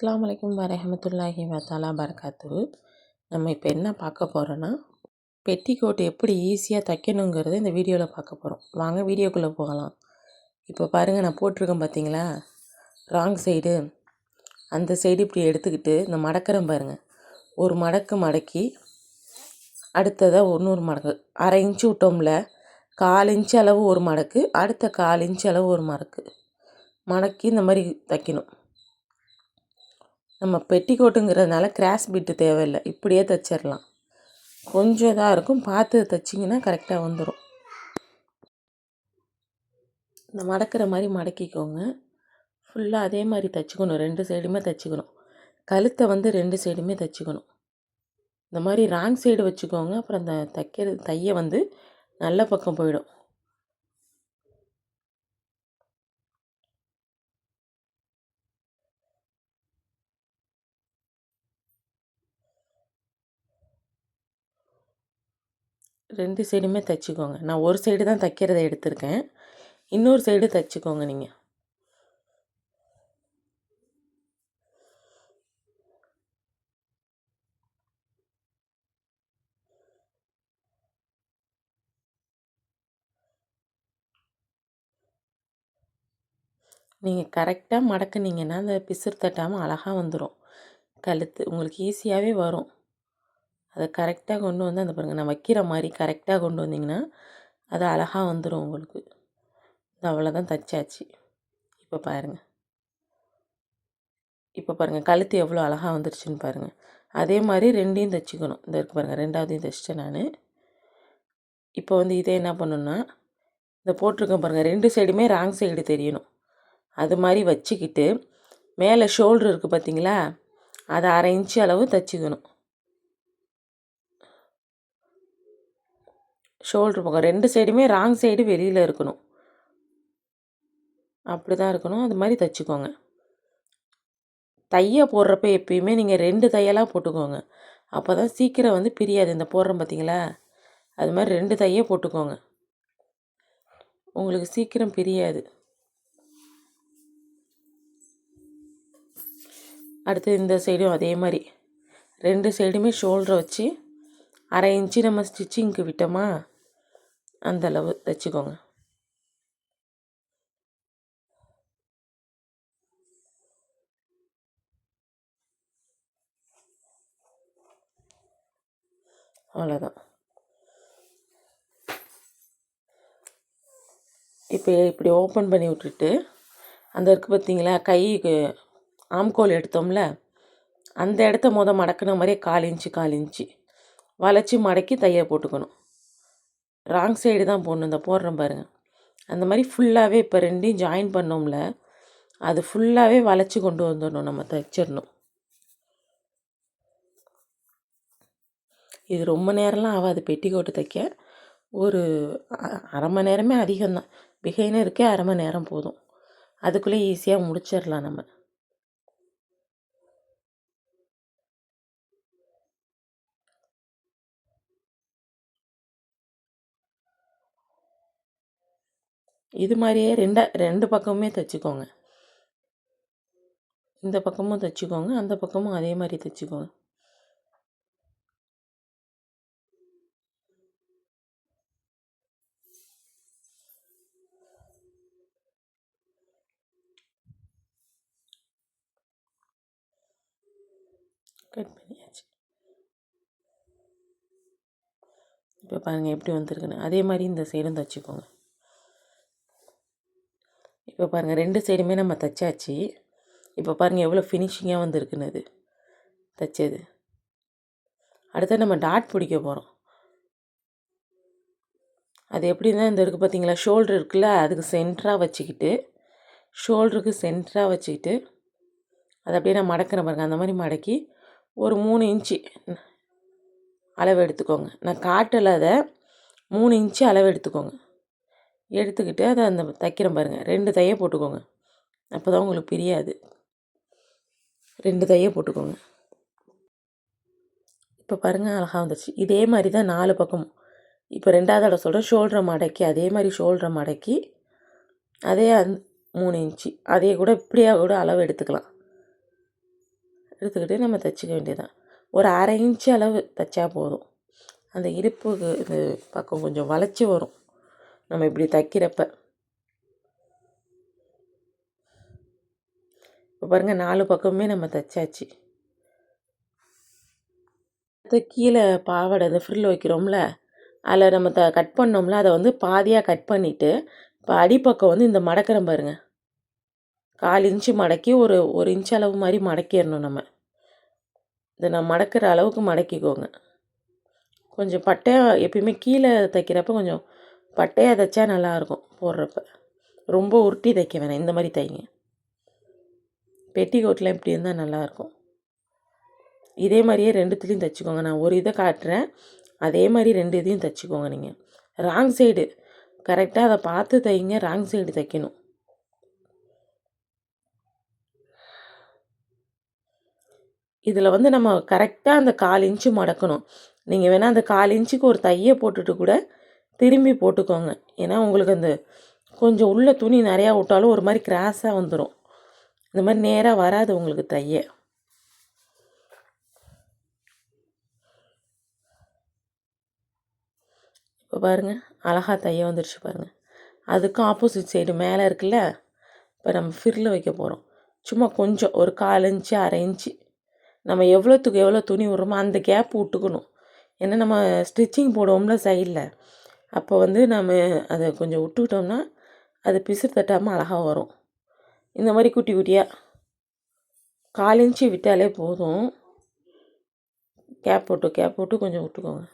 அஸ்லாம் வலைக்கம் வரஹமத்துல்லாஹி வத்தாலா பரகாத்து நம்ம இப்போ என்ன பார்க்க போகிறோன்னா பெட்டிக்கோட் எப்படி ஈஸியாக தைக்கணுங்கிறத இந்த வீடியோவில் பார்க்க போகிறோம் வாங்க வீடியோக்குள்ளே போகலாம். இப்போ பாருங்கள் நான் போட்டிருக்கேன் பார்த்தீங்களா ராங் சைடு அந்த சைடு இப்படி எடுத்துக்கிட்டு இந்த மடக்கிறேன் பாருங்கள் ஒரு மடக்கு மடக்கி அடுத்ததாக இன்னொரு மடக்கு. அரை இன்ச்சு விட்டோம்ல கால் இன்ச்சு அளவு ஒரு மடக்கு அடுத்த கால் இன்ச்சு அளவு ஒரு மடக்கு. மடக்கி இந்த மாதிரி தைக்கணும். நம்ம பெட்டிக்கோட்டுங்கிறதுனால கிராஸ் பிட்டு தேவையில்லை. இப்படியே தைச்சிடலாம் கொஞ்சம் இதாக இருக்கும். பார்த்து தைச்சிங்கன்னா கரெக்டாக வந்துடும் இந்த மடக்கிற மாதிரி மடக்கிக்கோங்க. ஃபுல்லாக அதே மாதிரி தைச்சிக்கணும். ரெண்டு சைடுமே தைச்சிக்கணும். கழுத்தை வந்து ரெண்டு சைடுமே தைச்சிக்கணும். இந்த மாதிரி ராங் சைடு வச்சுக்கோங்க. அப்புறம் அந்த தைக்கிறது தைய வந்து நல்ல பக்கம் போயிடும். ரெண்டு சைடுமே தைச்சிக்கோங்க. நான் ஒரு சைடு தான் தைக்கிறத எடுத்திருக்கேன். இன்னொரு சைடு தைச்சிக்கோங்க நீங்கள் நீங்கள் கரெக்டாக மடக்குனீங்கன்னா அந்த பிசுறு தட்டாமல் அழகாக வந்துடும் கழுத்து உங்களுக்கு ஈஸியாகவே வரும். அதை கரெக்டாக கொண்டு வந்து அந்த பாருங்கள் நான் வைக்கிற மாதிரி கரெக்டாக கொண்டு வந்தீங்கன்னா அது அழகாக வந்துடும் உங்களுக்கு. இது அவ்வளோதான் தைச்சாச்சு. இப்போ பாருங்கள் இப்போ பாருங்கள் கழுத்து எவ்வளோ அழகாக வந்துருச்சுன்னு பாருங்கள் அதே மாதிரி ரெண்டையும் தைச்சிக்கணும். இந்த இருக்கு பாருங்கள் ரெண்டாவதையும் தைச்சிட்டேன் நான். இப்போ வந்து இதை என்ன பண்ணணுன்னா இந்த போட்டிருக்கேன் பாருங்கள் ரெண்டு சைடுமே ராங் சைடு தெரியணும். அது மாதிரி வச்சுக்கிட்டு மேலே ஷோல்ட்ரு இருக்குது பார்த்தீங்களா அதை அரை இன்ச்சு அளவு தைச்சிக்கணும். ஷோல்ட்ரு பக்கம். ரெண்டு சைடுமே ராங் சைடு வெளியில் இருக்கணும். அப்படி தான் இருக்கணும். அது மாதிரி தைச்சிக்கோங்க. தையை போடுறப்ப எப்பயுமே நீங்கள் ரெண்டு தையலாக போட்டுக்கோங்க. அப்போ தான் சீக்கிரம் வந்து பிரியாது. இந்த போடுறோம் பார்த்தீங்களா அது மாதிரி ரெண்டு தையை போட்டுக்கோங்க. உங்களுக்கு சீக்கிரம் பிரியாது. அடுத்து இந்த சைடும் அதே மாதிரி. ரெண்டு சைடுமே ஷோல்டரை வச்சு அரை இன்ச்சு நம்ம ஸ்டிச்சிங்க்கு விட்டோமா? அந்தளவு தைச்சிக்கோங்க அவ்வளோதான் இப்போ இப்படி ஓப்பன் பண்ணி விட்டுட்டு அந்த இருக்குது பார்த்தீங்களா கைக்கு ஆம்கோல் எடுத்தோம்ல அந்த இடத்த மொதல் மடக்கின மாதிரியே கால் இன்ச்சு கால் இன்ச்சு. வளைச்சி மடக்கி தையை போட்டுக்கணும். ராங் சைடு தான் போடணும். இந்த போடுறேன் பாருங்கள் அந்த மாதிரி ஃபுல்லாகவே இப்போ ரெண்டையும் ஜாயின் பண்ணோம்ல அது ஃபுல்லாகவே வளைச்சி கொண்டு வந்துடணும் நம்ம தைச்சிடணும் இது ரொம்ப நேரம்லாம் ஆகாது பெட்டிக்கோட்டு தைக்க. ஒரு அரை மணி நேரமே அதிகம்தான். பிகைனருக்கே அரை மணி நேரம் போதும். அதுக்குள்ளே ஈஸியாக முடிச்சிடலாம் நம்ம. இது மாதிரியே ரெண்டா ரெண்டு பக்கமுமே தைச்சிக்கோங்க. இந்த பக்கமும் தைச்சிக்கோங்க அந்த பக்கமும் அதே மாதிரி தைச்சிக்கோங்க. கட் பண்ணியாச்சு. இப்போ பாருங்கள் எப்படி வந்திருக்குன்னு. அதே மாதிரி இந்த சைடும் தைச்சிக்கோங்க. இப்போ பாருங்கள் ரெண்டு சைடுமே நம்ம தைச்சாச்சு. இப்போ பாருங்கள் எவ்வளோ ஃபினிஷிங்காக வந்துருக்குன்னு அது. தைச்சது. அடுத்து நம்ம டாட் பிடிக்க போகிறோம் அது எப்படின்னா இந்த இருக்குது பார்த்தீங்களா ஷோல்டர் இருக்குல்ல அதுக்கு சென்டராக வச்சுக்கிட்டு ஷோல்டருக்கு சென்டராக வச்சுக்கிட்டு அதை அப்படியே நான் மடக்கிறேன் பாருங்கள் அந்த மாதிரி மடக்கி ஒரு மூணு இன்ச்சு அளவு எடுத்துக்கோங்க. நான் காட்டலை அதை மூணு இன்ச்சு அளவு எடுத்துக்கோங்க. எடுத்துக்கிட்டு அதை அந்த தைக்கிறேன் பாருங்கள் ரெண்டு தையை போட்டுக்கோங்க. அப்போ தான் உங்களுக்கு பிரியாது. ரெண்டு தையை போட்டுக்கோங்க. இப்போ பாருங்கள் அழகாக வந்துடுச்சு இதே மாதிரி தான் நாலு பக்கமும். இப்போ ரெண்டாவது இடம் சொல்கிறேன் ஷோல்டரை மடக்கி அதே மாதிரி ஷோல்டரை மடக்கி அதே அந் மூணு இன்ச்சு. அதே கூட இப்படியாக கூட அளவு எடுத்துக்கலாம். எடுத்துக்கிட்டு நம்ம தைச்சிக்க வேண்டியதான் ஒரு அரை இன்ச்சு அளவு தைச்சா போதும். அந்த இடுப்புக்கு இது பக்கம் கொஞ்சம் வளைச்சி வரும். நம்ம இப்படி தைக்கிறப்ப. இப்போ பாருங்கள் நாலு பக்கமுமே நம்ம தைச்சாச்சு. கீழே பாவாடை அந்த ஃப்ரில் வைக்கிறோம்ல அதில் நம்ம த கட் பண்ணோம்ல அதை வந்து பாதியாக கட் பண்ணிவிட்டு இப்போ அடிப்பக்கம் வந்து இந்த மடக்கிறோம் பாருங்கள் கால் இன்ச்சு மடக்கி ஒரு ஒரு இன்ச் அளவு மாதிரி மடக்கிடணும் நம்ம. இதை நான் மடக்கிற அளவுக்கு மடக்கிக்கோங்க. கொஞ்சம் பட்டையாக எப்பயுமே கீழே தைக்கிறப்ப கொஞ்சம் பட்டையாக தைச்சா நல்லாயிருக்கும் போடுறப்ப. ரொம்ப உருட்டி தைக்க வேணாம் இந்த மாதிரி தைங்க. பெட்டி இப்படி இருந்தால் நல்லாயிருக்கும். இதே மாதிரியே ரெண்டுத்துலேயும் தைச்சிக்கோங்க. நான் ஒரு இதை காட்டுறேன். அதே மாதிரி ரெண்டு இதையும் தைச்சிக்கோங்க நீங்கள் ராங் சைடு. கரெக்டாக அதை பார்த்து தைங்க ராங் சைடு தைக்கணும். இதில் வந்து நம்ம கரெக்டாக அந்த கால் இன்ச்சு மடக்கணும். நீங்கள் வேணால் அந்த கால் இன்ச்சுக்கு ஒரு தையை போட்டுட்டு கூட திரும்பி போட்டுக்கோங்க. ஏன்னா உங்களுக்கு அந்த கொஞ்சம் உள்ள துணி நிறையா விட்டாலும் ஒரு மாதிரி கிராஸாக வந்துடும் இந்த மாதிரி நேராக வராது உங்களுக்கு தைய. இப்போ பாருங்கள் அழகா தைய வந்துடுச்சு பாருங்கள் அதுக்கும் ஆப்போசிட் சைடு மேலே இருக்குல்ல இப்போ நம்ம ஃபிரில் வைக்க போகிறோம் சும்மா கொஞ்சம் ஒரு கால் இன்ச்சு அரை இன்ச்சு. நம்ம எவ்வளோத்துக்கு எவ்வளோ துணி விட்றோமோ அந்த கேப் விட்டுக்கணும். ஏன்னா நம்ம ஸ்டிச்சிங் போடுவோம்ல சைடில் அப்போ வந்து நம்ம அதை கொஞ்சம் விட்டுக்கிட்டோம்னா அது பிசு தட்டாமல் அழகாக வரும். இந்த மாதிரி குட்டி குட்டியாக கால் இன்ச்சு விட்டாலே போதும். கேப் போட்டு கேப் போட்டு கொஞ்சம் விட்டுக்கோங்க.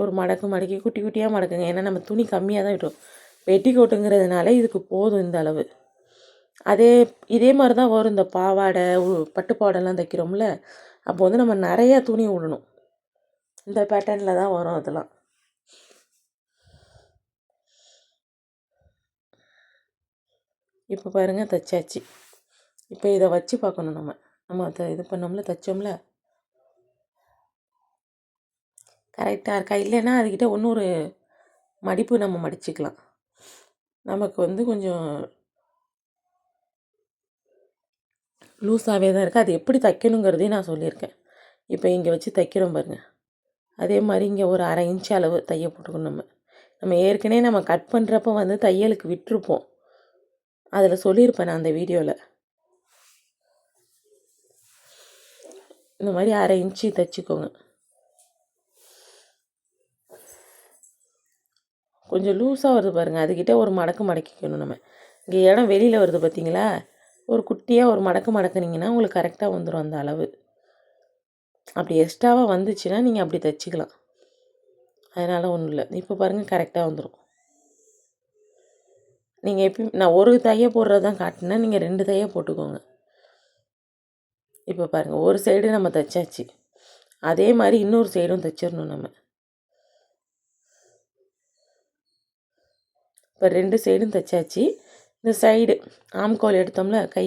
ஒரு மடக்கு மடக்கி குட்டி குட்டியாக மடக்குங்க. ஏன்னா நம்ம துணி கம்மியாக தான் விட்டோம் வெட்டி கோட்டுங்கிறதுனால இதுக்கு போதும் இந்த அளவு. அதே இதே மாதிரி தான் வரும் இந்த பாவாடை பட்டு தைக்கிறோம்ல. அப்போ வந்து நம்ம நிறையா துணி விடணும். இந்த பேட்டர்னில் தான் வரும் அதெல்லாம். இப்போ பாருங்கள் தைச்சாச்சு. இப்போ இதை வச்சு பார்க்கணும் நம்ம. நம்ம அதை இது பண்ணோம்ல தைச்சோம்ல. கரெக்டாக இருக்கா? இல்லைன்னா அதுக்கிட்ட இன்னொரு மடிப்பு நம்ம மடிச்சுக்கலாம். நமக்கு வந்து கொஞ்சம் லூஸாகவே தான் இருக்குது அது எப்படி தைக்கணுங்கிறதையும் நான் சொல்லியிருக்கேன். இப்போ இங்கே வச்சு தைக்கிறோம் பாருங்கள் அதே மாதிரி இங்கே ஒரு அரை இன்ச் அளவு தைய போட்டுக்கணும் நம்ம. நம்ம ஏற்கனவே நம்ம கட் பண்ணுறப்ப வந்து தையலுக்கு விட்டுருப்போம். அதில் சொல்லியிருப்பேன் நான் அந்த வீடியோவில் இந்த மாதிரி அரை இன்ச்சு தைச்சிக்கோங்க. கொஞ்சம் லூஸாக வருது பாருங்கள் அதுக்கிட்ட ஒரு மடக்கு மடக்கிக்கணும் நம்ம. இங்கே இடம் வெளியில் வருது பார்த்தீங்களா ஒரு குட்டியாக ஒரு மடக்கு மடக்குனிங்கன்னா உங்களுக்கு கரெக்டாக வந்துடும் அந்த அளவு. அப்படி எக்ஸ்ட்ராவாக வந்துச்சுன்னா நீங்கள் அப்படி தைச்சிக்கலாம். அதனால் ஒன்றும் இல்லை. இப்போ பாருங்கள் கரெக்டாக வந்துடும் நீங்கள் எப்பயும் நான் ஒரு தையை போடுறது தான் காட்டினேன் நீங்கள் ரெண்டு தையை போட்டுக்கோங்க. இப்போ பாருங்கள் ஒரு சைடு நம்ம தைச்சாச்சு. அதே மாதிரி இன்னொரு சைடும் தைச்சிடணும் நம்ம. இப்போ ரெண்டு சைடும் தைச்சாச்சு. இந்த சைடு ஆம்கோல் எடுத்தோம்ல கை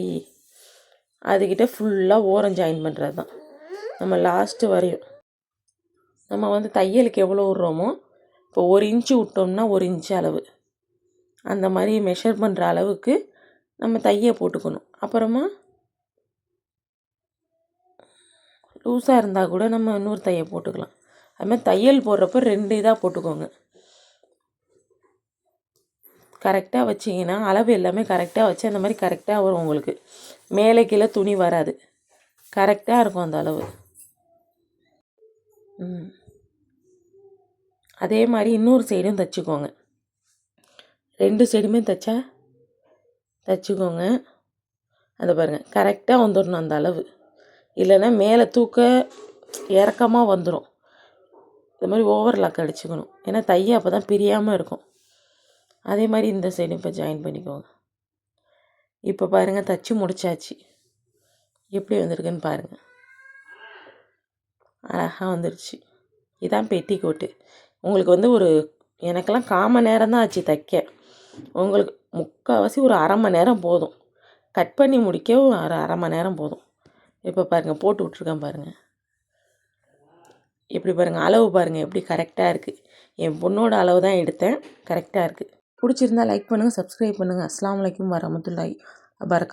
அதுக்கிட்ட ஃபுல்லாக ஓரம் ஜாயின் பண்ணுறது தான் நம்ம லாஸ்ட்டு வரையும். நம்ம வந்து தையலுக்கு எவ்வளோ விட்றோமோ இப்போ ஒரு இன்ச்சு விட்டோம்னா ஒரு இன்ச்சு அளவு. அந்த மாதிரி மெஷர் பண்ணுற அளவுக்கு நம்ம தையை போட்டுக்கணும். அப்புறமா லூஸாக இருந்தால் கூட நம்ம இன்னொரு தையை போட்டுக்கலாம். அதுமாதிரி தையல் போடுறப்ப ரெண்டு இதாக போட்டுக்கோங்க. கரெக்டாக வச்சிங்கன்னா அளவு எல்லாமே கரெக்டாக வச்சு அந்த மாதிரி கரெக்டாக வரும் உங்களுக்கு. மேலே கீழே துணி வராது. கரெக்டாக இருக்கும் அந்த அளவு. அதே மாதிரி இன்னொரு சைடும் தைச்சிக்கோங்க. ரெண்டு சைடுமே தைச்சா? தைச்சிக்கோங்க. அந்த பாருங்கள் கரெக்டாக வந்துடணும் அந்த அளவு. இல்லைன்னா மேலே தூக்க இறக்கமாக வந்துடும் இந்த மாதிரி ஓவர்லாக் அடிச்சுக்கணும். ஏன்னா தைய அப்போ தான் பிரியாமல் இருக்கும். அதே மாதிரி இந்த சைடும் இப்போ ஜாயின் பண்ணிக்கோங்க. இப்போ பாருங்கள் தச்சு முடிச்சாச்சு. எப்படி வந்திருக்குன்னு பாருங்கள் அழகாக வந்துடுச்சு இதான் பெட்டிக்கோட்டு. உங்களுக்கு வந்து ஒரு எனக்கெல்லாம் காம நேரம் தான் ஆச்சு தைக்க. உங்களுக்கு முக்கால்வாசி ஒரு அரை மணி நேரம் போதும். கட் பண்ணி முடிக்க ஒரு அரை மணி நேரம் போதும். இப்போ பாருங்கள் போட்டு விட்ருக்கேன் பாருங்கள் எப்படி பாருங்கள் அளவு பாருங்கள் எப்படி கரெக்டாக இருக்குது என் பொண்ணோட அளவு தான் எடுத்தேன் கரெக்டாக இருக்குது பிடிச்சிருந்தா லைக் பண்ணுங்கள் சப்ஸ்கிரைப் பண்ணுங்கள் அஸ்லாம் வலைக்கும் வரமத்துல்லாய் வரக்